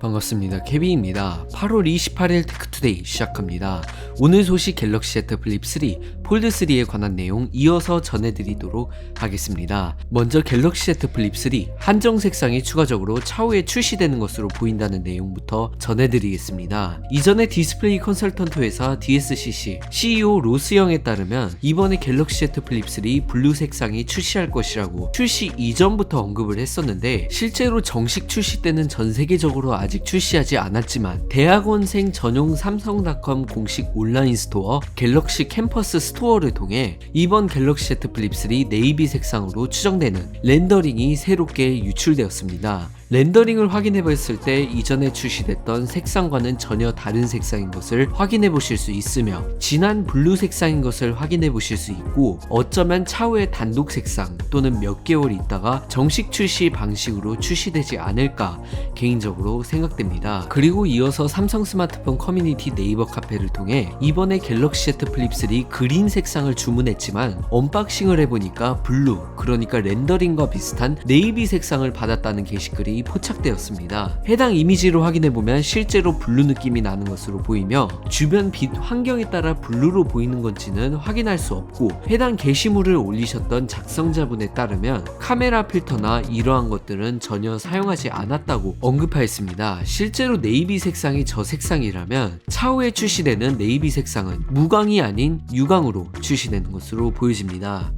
반갑습니다. 케빈입니다. 8월 28일 테크투데이 시작합니다. 오늘 소식 갤럭시 Z 플립 3 폴드 3에 관한 내용 이어서 전해드리도록 하겠습니다. 먼저 갤럭시 Z 플립 3 한정 색상이 추가적으로 차후에 출시되는 것으로 보인다는 내용부터 전해드리겠습니다. 이전에 디스플레이 컨설턴트 회사 DSCC CEO 로스 영에 따르면 이번에 갤럭시 Z 플립 3 블루 색상이 출시할 것이라고 출시 이전부터 언급을 했었는데 실제로 정식 출시 때는 전 세계적으로 출시하지 않았지만 대학원생 전용 삼성닷컴 공식 온라인 스토어 갤럭시 캠퍼스 스토어를 통해 이번 갤럭시 Z 플립 3 네이비 색상으로 추정되는 렌더링이 새롭게 유출되었습니다. 렌더링을 확인해 봤을 때 이전에 출시됐던 색상과는 전혀 다른 색상인 것을 확인해 보실 수 있으며 진한 블루 색상인 것을 확인해 보실 수 있고 어쩌면 차후에 단독 색상 또는 몇 개월 있다가 정식 출시 방식으로 출시되지 않을까 개인적으로 생각됩니다. 그리고 이어서 삼성 스마트폰 커뮤니티 네이버 카페를 통해 이번에 갤럭시 Z 플립 3 그린 색상을 주문했지만 언박싱을 해보니까 블루 그러니까 렌더링과 비슷한 네이비 색상을 받았다는 게시글이 포착되었습니다. 해당 이미지로 확인해보면 실제로 블루 느낌이 나는 것으로 보이며 주변 빛 환경에 따라 블루로 보이는 건지는 확인할 수 없고 해당 게시물을 올리셨던 작성자분에 따르면 카메라 필터나 이러한 것들은 전혀 사용하지 않았다고 언급하였습니다. 실제로 네이비 색상이 저 색상이라면 차후에 출시되는 네이비 색상은 무광이 아닌 유광으로 출시되는 것으로 보여집니다.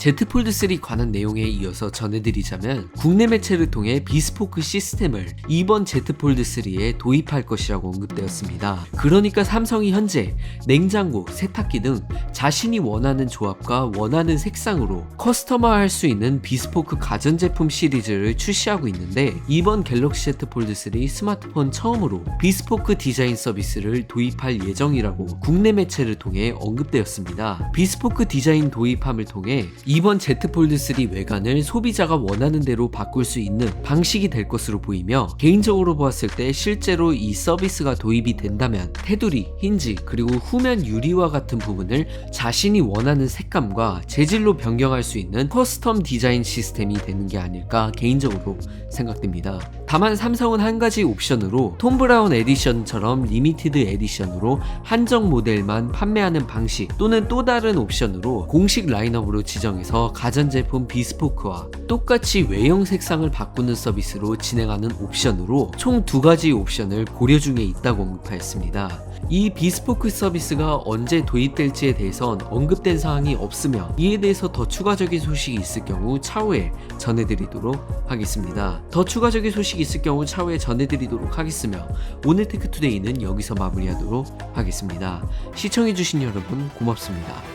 제트폴드 3 관한 내용에 이어서 전해드리자면 국내 매체를 통해 비스포크 시스템을 이번 제트폴드 3에 도입할 것이라고 언급되었습니다. 그러니까 삼성이 현재 냉장고, 세탁기 등 자신이 원하는 조합과 원하는 색상으로 커스터마할 수 있는 비스포크 가전제품 시리즈를 출시하고 있는데 이번 갤럭시 Z 폴드 3 스마트폰 처음으로 비스포크 디자인 서비스를 도입할 예정이라고 국내 매체를 통해 언급되었습니다. 비스포크 디자인 도입함을 통해 이번 Z 폴드 3 외관을 소비자가 원하는 대로 바꿀 수 있는 방식이 될 것으로 보이며 개인적으로 보았을 때 실제로 이 서비스가 도입이 된다면 테두리, 힌지 그리고 후면 유리와 같은 부분을 자신이 원하는 색감과 재질로 변경할 수 있는 커스텀 디자인 시스템이 되는 게 아닐까 개인적으로 생각됩니다. 다만 삼성은 한 가지 옵션으로 톰 브라운 에디션처럼 리미티드 에디션으로 한정 모델만 판매하는 방식 또는 또 다른 옵션으로 공식 라인업으로 지정해서 가전제품 비스포크와 똑같이 외형 색상을 바꾸는 서비스로 진행하는 옵션으로 총 두 가지 옵션을 고려 중에 있다고 언급하였습니다. 이 비스포크 서비스가 언제 도입될지에 대해선 언급된 사항이 없으며 이에 대해서 더 추가적인 소식이 있을 경우 차후에 전해드리도록 하겠습니다. 더 추가적인 소식이 있을 경우 차후에 전해드리도록 하겠으며 오늘 테크투데이는 여기서 마무리하도록 하겠습니다. 시청해주신 여러분 고맙습니다.